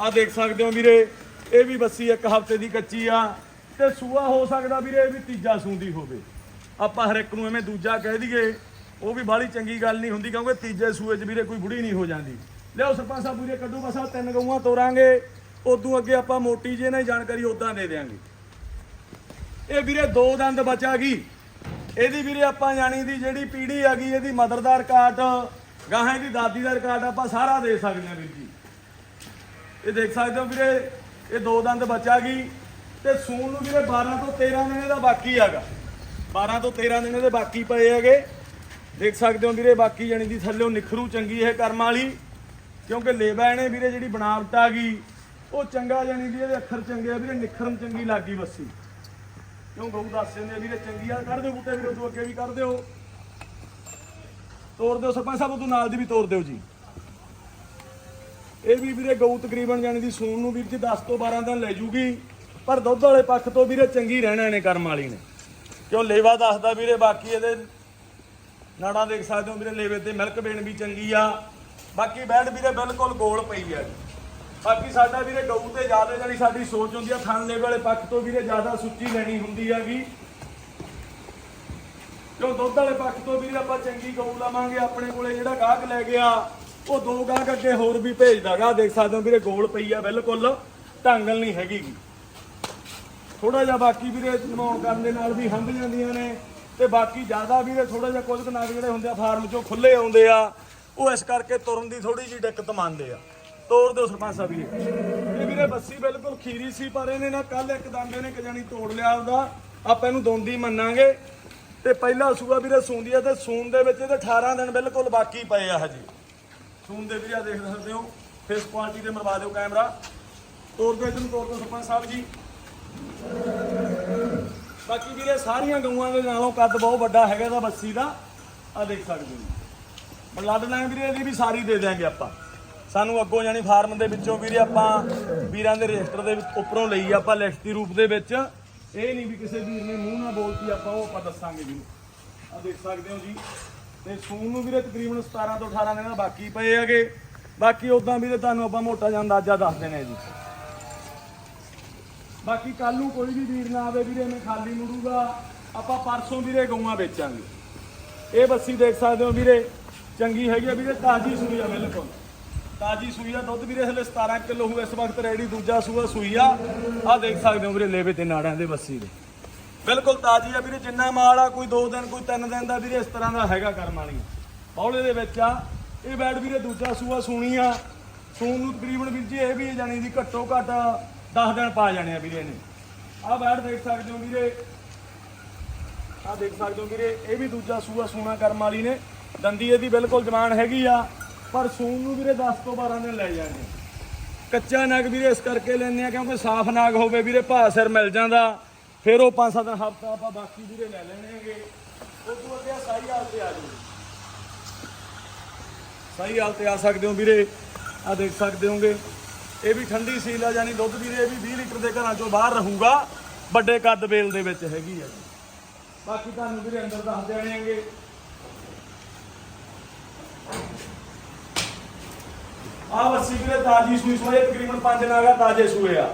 ਆ ਦੇਖ ਸਕਦੇ ਹੋ ਵੀਰੇ, ਇਹ ਵੀ ਬੱਸੀ ਇੱਕ ਹਫ਼ਤੇ ਦੀ ਕੱਚੀ ਆ। ਤੇ ਸੂਆ ਹੋ ਸਕਦਾ ਵੀਰੇ ਇਹ ਵੀ ਤੀਜਾ ਸੂੰਦੀ ਹੋਵੇ। ਆਪਾਂ ਹਰ ਇੱਕ ਨੂੰ ਐਵੇਂ ਦੂਜਾ ਕਹਿ ਦਈਏ ਉਹ ਵੀ ਬਾਹਲੀ ਚੰਗੀ ਗੱਲ ਨਹੀਂ ਹੁੰਦੀ, ਕਿਉਂਕਿ ਤੀਜੇ ਸੂਏ 'ਚ ਵੀਰੇ ਕੋਈ ਬੁੜੀ ਨਹੀਂ ਹੋ ਜਾਂਦੀ। ਲਿਆਓ ਸਰਪੰਚ ਸਾਹਿਬ ਵੀਰੇ ਕੱਢੂ, ਬਸਾ ਤਿੰਨ ਗਊਆਂ ਤੋਰਾਂਗੇ। ਉਦੋਂ ਅੱਗੇ ਆਪਾਂ ਮੋਟੀ ਜੇ ਨਾਲ ਜਾਣਕਾਰੀ ਉਦਾਂ ਦੇ ਦੇਾਂਗੇ ਇਹ ਵੀਰੇ ਦੋ ਦੰਦ ਬਚਾ ਗਈ। ਇਹਦੀ ਵੀਰੇ ਆਪਾਂ ਜਾਣੀ ਦੀ ਜਿਹੜੀ ਪੀੜੀ ਆ ਗਈ, ਇਹਦੀ ਮਦਰ ਦਾ ਰਿਕਾਰਡ ਗਾਹਾਂ ਦੀ ਦਾਦੀ ਦਾ ਰਿਕਾਰਡ ਆਪਾਂ ਸਾਰਾ ਦੇ ਸਕਦੇ ਹਾਂ ਵੀਰ ਜੀ। ਇਹ ਦੇਖ ਸਕਦੇ ਹੋ ਵੀਰੇ, ਇਹ ਦੋ ਦੰਦ ਬਚਾ ਗਈ ਤੇ ਸੂਨ ਨੂੰ ਵੀਰੇ 12 ਤੋਂ 13 ਦਿਨ ਇਹਦਾ ਬਾਕੀ ਹੈਗਾ। 12 ਤੋਂ 13 ਦਿਨ ਇਹਦੇ ਬਾਕੀ ਪਏ ਹੈਗੇ। ਦੇਖ ਸਕਦੇ ਹੋ ਵੀਰੇ, ਬਾਕੀ ਜਾਣੀ ਦੀ ਥੱਲੇੋਂ ਨਿਖਰੂ ਚੰਗੀ ਹੈ ਕਰਮ ਵਾਲੀ, ਕਿਉਂਕਿ ਲੇਵਾ ਇਹਨੇ ਵੀਰੇ ਜਿਹੜੀ ਬਣਾਵਟ ਆ ਗਈ, ਉਹ ਚੰਗਾ ਜਾਣੀ ਦੀ, ਇਹਦੇ ਅੱਖਰ ਚੰਗੇ ਆ ਵੀਰੇ ਨਿਖਰਨ ਚੰਗੀ ਲੱਗੀ ਬੱਸੀ ਕਿਉਂ ਗਊ ਦੱਸ ਦਿੰਦੇ ਆ ਵੀਰੇ, ਚੰਗੀ ਆ ਕਰ ਦਿਓ ਬੂਟੇ ਵੀਰੇ ਤੋਂ ਅੱਗੇ ਵੀ ਕਰ ਦਿਓ। ਤੋੜ ਦਿਓ ਸਰਪੰਚ ਸਾਹਿਬ ਤੂੰ ਨਾਲ ਦੀ ਵੀ ਤੋੜ ਦਿਓ ਜੀ। ਇਹ ਵੀ ਵੀਰੇ ਗਊ ਤਕਰੀਬਨ ਜਾਣੀ ਦੀ ਸੂਣ ਨੂੰ ਵੀਰ ਜੀ 10 ਤੋਂ 12 ਦਿਨ ਲੈ ਜੂਗੀ, ਪਰ ਦੁੱਧ ਵਾਲੇ ਪੱਖ ਤੋਂ ਵੀਰੇ ਚੰਗੀ ਰਹਿਣਾ ਨੇ ਕਰਮ ਵਾਲੀ ਨੇ। ਕਿਉਂ ਲੇਵਾ ਦੱਸਦਾ ਵੀਰੇ, ਬਾਕੀ ਇਹਦੇ ਨਾੜਾ ਦੇਖ ਸਕਦੇ ਹੋ ਵੀਰੇ, ਲੇਵੇ ਤੇ ਮਿਲਕ ਬੇਣ ਵੀ ਚੰਗੀ ਆ। ਬਾਕੀ ਬੈਡ ਵੀਰੇ ਬਿਲਕੁਲ ਗੋਲ ਪਈ ਆ ਜੀ। ਬਾਕੀ ਸਾਡਾ ਵੀਰੇ ਗਊ ਤੇ ਜ਼ਿਆਦਾ ਜਾਣੀ ਸਾਡੀ ਸੋਚ ਹੁੰਦੀ ਆ ਥਣ ਲੇਵੇ ਵਾਲੇ ਪੱਖ ਤੋਂ ਵੀਰੇ ਜ਼ਿਆਦਾ ਸੁੱਚੀ ਲੈਣੀ ਹੁੰਦੀ ਹੈਗੀ। ਕਿਉਂ ਦੁੱਧ ਵਾਲੇ ਪੱਖ ਤੋਂ ਵੀਰੇ ਆਪਾਂ ਚੰਗੀ ਗਊ ਲਵਾਂਗੇ, ਆਪਣੇ ਕੋਲੇ ਜਿਹੜਾ ਗਾਹਕ ਲੈ ਗਿਆ, ਉਹ ਦੋ ਗਾਹਕ ਅੱਗੇ ਹੋਰ ਵੀ ਭੇਜਦਾਗਾ ਦੇਖ ਸਕਦੇ ਹੋ ਵੀਰੇ ਗੋਲ ਪਈ ਆ ਬਿਲਕੁਲ ਢੰਗਲ ਨਹੀਂ ਹੈਗੀ। ਗੀ ਥੋੜਾ ਜਿਹਾ ਬਾਕੀ ਵੀਰੇ ਨਿਮਾਉਣ ਕਰਨ ਦੇ ਨਾਲ ਵੀ ਹੰਭ ਜਾਂਦੀਆਂ ਨੇ। ਤੇ ਬਾਕੀ ਜ਼ਿਆਦਾ ਵੀਰੇ ਥੋੜਾ ਜਿਹਾ ਕੁਝ ਕੁ ਨਗ ਜਿਹੜੇ ਹੁੰਦੇ ਆ ਫਾਰਮ ਚੋਂ ਖੁੱਲੇ ਆਉਂਦੇ ਆ, ਉਹ ਇਸ ਕਰਕੇ ਤੁਰਨ ਦੀ ਥੋੜੀ ਜਿਹੀ ਦਿੱਕਤ ਮੰਨਦੇ ਆ। ਤੋੜ ਦਿਓ ਸਰਪੰਚ ਸਾਹਿਬ ਜੀ। ਇਹ ਵੀਰੇ ਬੱਸੀ ਬਿਲਕੁਲ ਖੀਰੀ ਸੀ, ਪਰ ਇਹਨੇ ਨਾ ਕੱਲ ਇੱਕ ਦੰਦ ਇਹਨੇ ਕਜਾਣੀ ਤੋੜ ਲਿਆ ਉਹਦਾ ਆਪਾਂ ਇਹਨੂੰ ਦੋਂਦੀ ਮੰਨਾਂਗੇ। ਤੇ ਪਹਿਲਾ ਸੂਆ ਵੀਰੇ ਸੂੰਦੀ ਆ ਤੇ ਸੂਨ ਦੇ ਵਿੱਚ ਇਹਦੇ 18 ਦਿਨ ਬਿਲਕੁਲ ਬਾਕੀ ਪਏ ਆ ਹਜੇ। ਸੂਨ ਦੇ ਵੀਰੇ ਦੇਖ ਸਕਦੇ ਹੋ। ਫੇਸ ਕੁਆਲਿਟੀ ਤੇ ਮਰਵਾ ਦਿਓ ਕੈਮਰਾ। ਤੋੜ ਦਿਓ ਇਹਨੂੰ ਤੋੜ ਦਿਓ ਸਰਪੰਚ ਸਾਹਿਬ ਜੀ। ਬਾਕੀ ਵੀਰੇ ਸਾਰੀਆਂ ਗਊਆਂ ਦੇ ਨਾਲੋਂ ਕੱਦ ਬਹੁਤ ਵੱਡਾ ਹੈਗਾ ਇਹਦਾ ਬੱਸੀ ਦਾ ਆ ਦੇਖ ਸਕਦੇ ਹੋ। ਬਲੱਡ ਲਾਈਨ ਵੀਰੇ, ਇਹਦੀ ਵੀ ਸਾਰੀ ਦੇ ਦਿਆਂਗੇ ਆਪਾਂ। ਸਾਨੂੰ ਅੱਗੋਂ ਜਾਨੀ ਫਾਰਮ ਦੇ ਵਿੱਚੋਂ ਵੀਰੇ ਆਪਾਂ ਵੀਰਾਂ ਦੇ ਰਜਿਸਟਰ ਦੇ ਉੱਪਰੋਂ ਲਈ ਆ ਆਪਾਂ ਲਿਖਤੀ ਰੂਪ ਦੇ ਵਿੱਚ। ਇਹ ਨਹੀਂ ਵੀ ਕਿਸੇ ਵੀਰ ਨੇ ਮੂੰਹ ਨਾਲ ਬੋਲਤੀ, ਆਪਾਂ ਉਹ ਆਪਾਂ ਦੱਸਾਂਗੇ ਜੀ ਆ ਦੇਖ ਸਕਦੇ ਹੋ ਜੀ। ਤੇ ਸੂਨ ਨੂੰ ਵੀਰੇ ਤਕਰੀਬਨ 17 ਤੋਂ 18 ਦਿਨ ਬਾਕੀ ਪਏ ਹੈਗੇ। ਬਾਕੀ ਉਦਾਂ ਵੀਰੇ ਤੁਹਾਨੂੰ ਆਪਾਂ ਮੋਟਾ ਜਿਹਾ ਅੰਦਾਜ਼ਾ ਦੱਸ ਦੇਣਾ ਜੀ। ਬਾਕੀ ਕੱਲ ਨੂੰ ਕੋਈ ਵੀ ਵੀਰ ਨਾ ਆਵੇ ਵੀਰੇ, ਮੈਂ ਖਾਲੀ ਮੁੜੂਗਾ। ਆਪਾਂ ਪਰਸੋਂ ਵੀਰੇ ਗਊਆਂ ਵੇਚਾਂਗੇ। ਇਹ ਬੱਸੀ ਦੇਖ ਸਕਦੇ ਹੋ ਵੀਰੇ, ਚੰਗੀ ਹੈਗੀ ਆ ਵੀਰੇ, ਤਾਜੀ ਸੂਈ ਆ ਬਿਲਕੁਲ। ਤਾਜੀ ਸੂਈ ਆ, ਦੁੱਧ ਵੀਰੇ ਹਲੇ 17 ਕਿਲੋ ਹੋ ਇਸ ਵਕਤ ਰੈਡੀ, ਦੂਜਾ ਸੂਆ ਸੂਈ ਆ। ਆ ਦੇਖ ਸਕਦੇ ਹੋ ਵੀਰੇ, ਲੇਵੇ ਤੇ ਨਾੜਾਂ ਦੇ ਬੱਸੀ ਦੇ। ਬਿਲਕੁਲ ਤਾਜੀ ਆ ਵੀਰੇ, ਜਿੰਨਾ ਮਾਲ ਆ, ਕੋਈ 2 ਦਿਨ, ਕੋਈ 3 ਦਿਨ ਦਾ ਵੀਰੇ, ਇਸ ਤਰ੍ਹਾਂ ਦਾ ਹੈਗਾ ਕਰਮ ਵਾਲੀ। ਬੌਲੇ ਦੇ ਵਿੱਚ ਆ, ਇਹ ਬੈਡ ਵੀਰੇ, ਦੂਜਾ ਸੂਆ ਸੂਣੀ ਆ। ਸੂਣ ਨੂੰ ਤਕਰੀਬਨ ਵੀਰ ਜੀ, ਇਹ ਵੀ ਜਾਣੀ ਦੀ ਘੱਟੋ ਘੱਟ 10 ਦਿਨ ਪਾ ਜਾਣੇ ਆ ਵੀਰੇ ਨੇ ਆ ਬੈਡ ਦੇਖ ਸਕਦੇ ਹੋ ਵੀਰੇ। ਆ ਦੇਖ ਸਕਦੇ ਹੋ ਵੀਰੇ, ਇਹ ਵੀ ਦੂਜਾ ਸੂਆ ਸੂਣਾ ਕਰਮ ਵਾਲੀ ਨੇ। ਦੰਦੀ ਇਹਦੀ ਬਿਲਕੁਲ ਜਵਾਨ ਹੈਗੀ ਆ, ਪਰ ਸੂਣ ਨੂੰ ਵੀਰੇ 10 ਤੋਂ 12 ਦਿਨ ਲੈ ਜਾਣੇ ਕੱਚਾ ਨਗ ਵੀਰੇ ਇਸ ਕਰਕੇ ਲੈਣੇ ਆ ਕਿਉਂਕਿ ਸਾਫ਼ ਨਾਗ ਹੋਵੇ ਵੀਰੇ, ਭਾਅ ਸਿਰ ਮਿਲ ਜਾਂਦਾ। ਫਿਰ ਉਹ 5-7 ਦਿਨ ਹਫਤਾ ਆਪਾਂ ਬਾਕੀ ਵੀਰੇ ਲੈ ਲੈਣਗੇ ਉਸ ਤੋਂ ਅੱਗੇ ਸਾਈ ਹਾਲ ਤੇ ਆ ਜਾਓ ਸਹੀ ਹਾਲ ਤੇ ਆ ਸਕਦੇ ਹੋ ਵੀਰੇ। ਆ ਦੇਖ ਸਕਦੇ ਹੋਗੇ। ਇਹ ਵੀ ਠੰਡੀ ਸੀਲ ਆ ਯਾਨੀ ਦੁੱਧ ਵੀਰੇ ਇਹ ਵੀ 20 ਲੀਟਰ ਦੇ ਘਰਾਂ ਚੋਂ ਬਾਹਰ ਰਹੂਗਾ, ਵੱਡੇ ਕੱਦ ਬੇਲ ਦੇ ਵਿੱਚ ਹੈਗੀ ਆ ਬਾਕੀ ਤੁਹਾਨੂੰ ਵੀਰੇ ਅੰਦਰ ਦੱਸ ਦੇਣਗੇ ਆ ਬੱਸੀ ਵੀਰੇ ਤਾਜੀ ਸੂਈ ਸੋਏ ਤਕਰੀਬਨ 5 ਨਾਗਾ ਤਾਜੇ ਸੂਏ ਆ।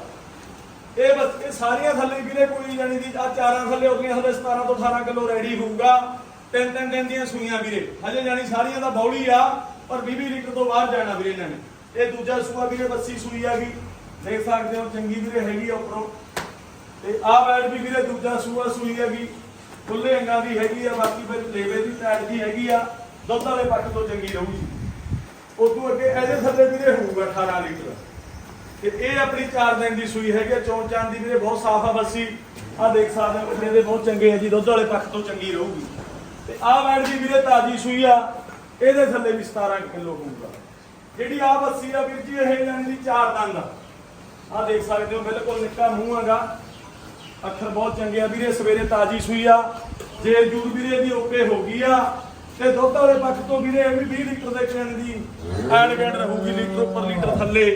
ਇਹ ਬਸ, ਇਹ ਸਾਰੀਆਂ ਥੱਲੇ ਵੀਰੇ ਕੋਈ ਜਾਣੀ ਦੀ ਆ ਚਾਰਾਂ ਥੱਲੇ ਉਹਦੀਆਂ ਥੱਲੇ 17 ਤੋਂ 18 ਕਿਲੋ ਰੈਡੀ ਹੋਊਗਾ। ਤਿੰਨ ਤਿੰਨ ਦਿਨ ਦੀਆਂ ਸੂਈਆਂ ਵੀਰੇ। ਹਜੇ ਜਾਣੀ ਸਾਰੀਆਂ ਦਾ ਬੌਲੀ ਆ, ਪਰ 20 ਲੀਟਰ ਤੋਂ ਬਾਹਰ ਜਾਣਾ ਵੀਰੇ ਇਹਨਾਂ ਨੇ। ਇਹ ਦੂਜਾ ਸੂਆ ਵੀਰੇ ਬੱਸੀ ਸੂਈ ਆ ਗਈ। ਦੇਖ ਸਕਦੇ ਹੋ ਚੰਗੀ ਵੀਰੇ ਹੈਗੀ ਆ ਉੱਪਰੋਂ। ਤੇ ਆਹ ਬੈਡ ਵੀ ਵੀਰੇ ਦੂਜਾ ਸੂਆ ਸੂਈ ਹੈਗੀ ਖੁੱਲੇ ਅੰਗਾਂ ਦੀ ਹੈਗੀ ਆ ਬਾਕੀ ਫਿਰ ਲੇਵੇ ਦੀ ਟੈਟ ਦੀ ਹੈਗੀ ਆ। ਦੁੱਧ ਵਾਲੇ ਪੱਖ ਤੋਂ ਚੰਗੀ ਰਹੂਗੀ। ਉਦੋਂ ਅੱਗੇ ਇਹਦੇ ਥੱਲੇ ਵੀਰੇ ਹੋਊਗਾ 18 ਲੀਟਰ। ਤੇ ਇਹ ਆਪਣੀ 4 ਦਿਨ ਦੀ ਸੂਈ ਹੈਗੀ ਆ, ਚੋਣ ਚਾਂ ਦੀ ਵੀਰੇ ਬਹੁਤ ਸਾਫ਼ ਆ ਬੱਸੀ ਆ ਦੇਖ ਸਕਦੇ ਹੋ ਕਿੰਨੇ ਦੇ ਬਹੁਤ ਚੰਗੇ ਆ ਜੀ ਦੁੱਧ ਵਾਲੇ ਪੱਖ ਤੋਂ ਚੰਗੀ ਰਹੂਗੀ। ਤੇ ਆਹ ਵੈੜ ਦੀ ਵੀਰੇ ਤਾਜੀ ਸੂਈ ਆ। ਇਹਦੇ ਥੱਲੇ ਵੀ 17 ਕਿਲੋ ਹੋਊਗਾ। ਜਿਹੜੀ ਆ ਬੱਸੀ ਆ ਵੀਰ ਜੀ, ਇਹ ਜਾਨੀ ਦੀ 4 ਦੰਦ ਆ। ਆ ਦੇਖ ਸਕਦੇ ਹੋ, ਬਿਲਕੁਲ ਨਿੱਕਾ ਮੂੰਹ ਹੈਗਾ। ਅੱਖਰ ਬਹੁਤ ਚੰਗੇ ਆ ਵੀਰੇ, ਸਵੇਰੇ ਤਾਜੀ ਸੂਈ ਆ। ਜੇਲ ਜੂਰ ਵੀਰੇ ਦੀ ਓਕੇ ਹੋ ਗਈ ਆ, ਤੇ ਦੁੱਧ ਵਾਲੇ ਪੱਖ ਤੋਂ ਵੀਰੇ ਇਹ ਵੀ 20 ਲੀਟਰ ਦੇ ਕਹਿਣ ਦੀ ਐਡ ਗੈਡ ਰਹੂਗੀ, ਲੀਟਰ ਉੱਪਰ ਲੀਟਰ ਥੱਲੇ।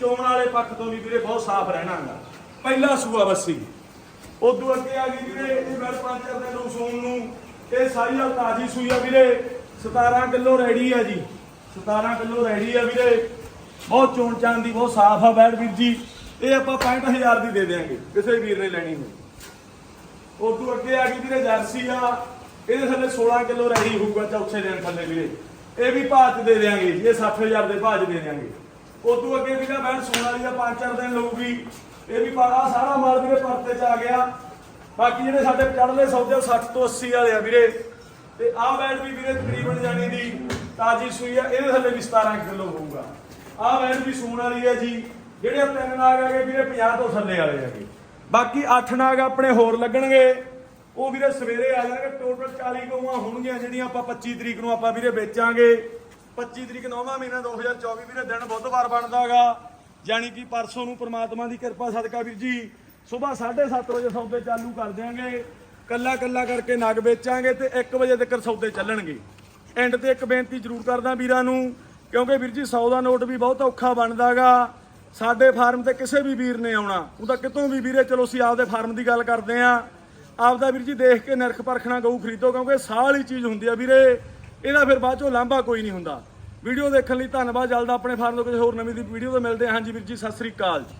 ਚੋਣ ਵਾਲੇ ਪੱਖ ਤੋਂ ਵੀ ਵੀਰੇ ਬਹੁਤ ਸਾਫ਼ ਰਹਿਣਾਗਾ ਪਹਿਲਾ ਸੂਆ ਬੱਸੀ। ਉਦੋਂ ਅੱਗੇ ਆ ਗਈ ਵੀਰੇ, ਇਹ ਬੈਲ ਪੰਚਰ ਦੇ ਨੂੰ ਸੂਣ ਨੂੰ। ਇਹ ਸਾਰੀ ਆ ਤਾਜੀ ਸੂਈ ਆ ਵੀਰੇ। 17 ਕਿਲੋ ਰੈਡੀ ਆ ਜੀ। 17 ਕਿਲੋ ਰੈਡੀ ਆ ਵੀਰੇ। ਬਹੁਤ ਚੋਣ ਚਾਂ ਦੀ, ਬਹੁਤ ਸਾਫ਼ ਆ ਬੈਡ ਵੀਰ ਜੀ। ਇਹ ਆਪਾਂ 65000 ਦੀ ਦੇ ਦੇਾਂਗੇ ਕਿਸੇ ਵੀਰ ਨੇ ਲੈਣੀ ਹੋਵੇ ਉਦੋਂ ਅੱਗੇ ਆ ਗਈ ਵੀਰੇ ਜਰਸੀ ਆ। ਇਹਦੇ ਥੱਲੇ 16 ਕਿਲੋ ਰੈਡੀ ਹੋਊਗਾ ਚੌਥੇ ਦਿਨ ਥੱਲੇ ਵੀਰੇ। ਇਹ ਵੀ ਭਾਅ ਚ ਦੇ ਦੇਾਂਗੇ ਜੀ, ਇਹ 60000 ਦੇ ਭਾਅ ਚ ਦੇ ਦੇਾਂਗੇ ਉਦੋਂ ਅੱਗੇ ਵੀਰਾ ਬੈਡ ਸੋਨਾ ਵਾਲੀ ਦਾ 5-4 ਦਿਨ ਲਊਗੀ। ਇਹ ਵੀ ਪਾ ਆਹ ਸਾਰਾ ਮਾਲ ਵੀਰੇ ਪਰਤੇ ਚ ਆ ਗਿਆ। ਬਾਕੀ ਜਿਹੜੇ ਸਾਡੇ ਚੜਲੇ ਸੌਦੇ ਉਹ 60 ਤੋਂ 80 ਵਾਲੇ ਆ ਵੀਰੇ। ਤੇ ਆਹ ਬੈਡ ਵੀ ਵੀਰੇ ਤਕਰੀਬਨ ਜਾਣੀ ਦੀ ਤਾਜੀ ਸੂਈ ਆ, ਇਹਦੇ ਥੱਲੇ ਵੀ 17 ਕਿਲੋ ਹੋਊਗਾ। ਆਹ ਬੈਡ ਵੀ ਸੂਣ ਵਾਲੀ ਹੈ ਜੀ, ਜਿਹੜੇ ਤਿੰਨ ਨਾਗ ਹੈਗੇ ਵੀਰੇ 50 ਤੋਂ ਥੱਲੇ ਵਾਲੇ ਹੈਗੇ। ਬਾਕੀ 8 ਨਾਗ ਆਪਣੇ ਹੋਰ ਲੱਗਣਗੇ। ਉਹ ਵੀਰੇ ਸਵੇਰੇ ਆ ਜਾਣਗੇ ਟੋਟਲ 40 ਗਊਆਂ ਹੋਣਗੀਆਂ ਜਿਹੜੀਆਂ ਆਪਾਂ 25 ਤਰੀਕ ਨੂੰ ਆਪਾਂ ਵੀਰੇ ਵੇਚਾਂਗੇ। 25 ਤਰੀਕ 9ਵਾਂ ਮਹੀਨਾ 2024 ਵੀਰੇ, ਦਿਨ ਬੁੱਧਵਾਰ ਬਣਦਾਗਾ ਜਾਣੀ ਕਿ ਪਰਸੋਂ ਨੂੰ ਪ੍ਰਮਾਤਮਾ ਦੀ ਕਿਰਪਾ, ਸਦਕਾ ਵੀਰ ਜੀ, ਸਵੇਰ 7:30 ਵਜੇ ਸੌਦੇ ਚਾਲੂ ਕਰ ਦਿਆਂਗੇ। ਕੱਲਾ ਕੱਲਾ ਕਰਕੇ ਨਗ ਵੇਚਾਂਗੇ ਤੇ 1 ਵਜੇ ਤੱਕ ਸੌਦੇ ਚੱਲਣਗੇ। ਐਂਡ ਤੇ ਇੱਕ ਬੇਨਤੀ ਜ਼ਰੂਰ ਕਰਦਾ ਵੀਰਾਂ ਨੂੰ, ਕਿਉਂਕਿ ਵੀਰ ਜੀ 100 ਦਾ ਨੋਟ ਵੀ ਬਹੁਤ ਔਖਾ ਬਣਦਾਗਾ। ਸਾਡੇ ਫਾਰਮ ਤੇ ਕਿਸੇ ਵੀ ਵੀਰ ਨੇ ਆਉਣਾ ਉਹਦਾ ਕਿਤੋਂ ਵੀ ਵੀਰੇ, ਚਲੋ ਅਸੀਂ ਆਪਦੇ ਫਾਰਮ ਦੀ ਗੱਲ ਕਰਦੇ ਆਂ। ਆਪਦਾ ਵੀਰ ਜੀ ਦੇਖ ਕੇ ਨਿਰਖ ਪਰਖਣਾ ਗਊ ਖਰੀਦੋ, ਕਿਉਂਕਿ ਸਾਹ ਵਾਲੀ ਚੀਜ਼ ਹੁੰਦੀ ਆ ਵੀਰੇ। ਇਹਦਾ ਫਿਰ ਬਾਅਦ ਚੋਂ ਲਾਂਭਾ ਕੋਈ ਨਹੀਂ ਹੁੰਦਾ। ਵੀਡੀਓ ਦੇਖਣ ਲਈ ਧੰਨਵਾਦ, ਜਲਦ ਆਪਣੇ ਫਾਰਮ ਤੋਂ ਕਿਸੇ ਹੋਰ ਨਵੀਂ ਦੀ ਵੀਡੀਓ ਤੋਂ ਮਿਲਦੇ ਹਾਂ ਹਾਂਜੀ ਵੀਰ ਜੀ, ਸਤਿ ਸ੍ਰੀ ਅਕਾਲ ਜੀ।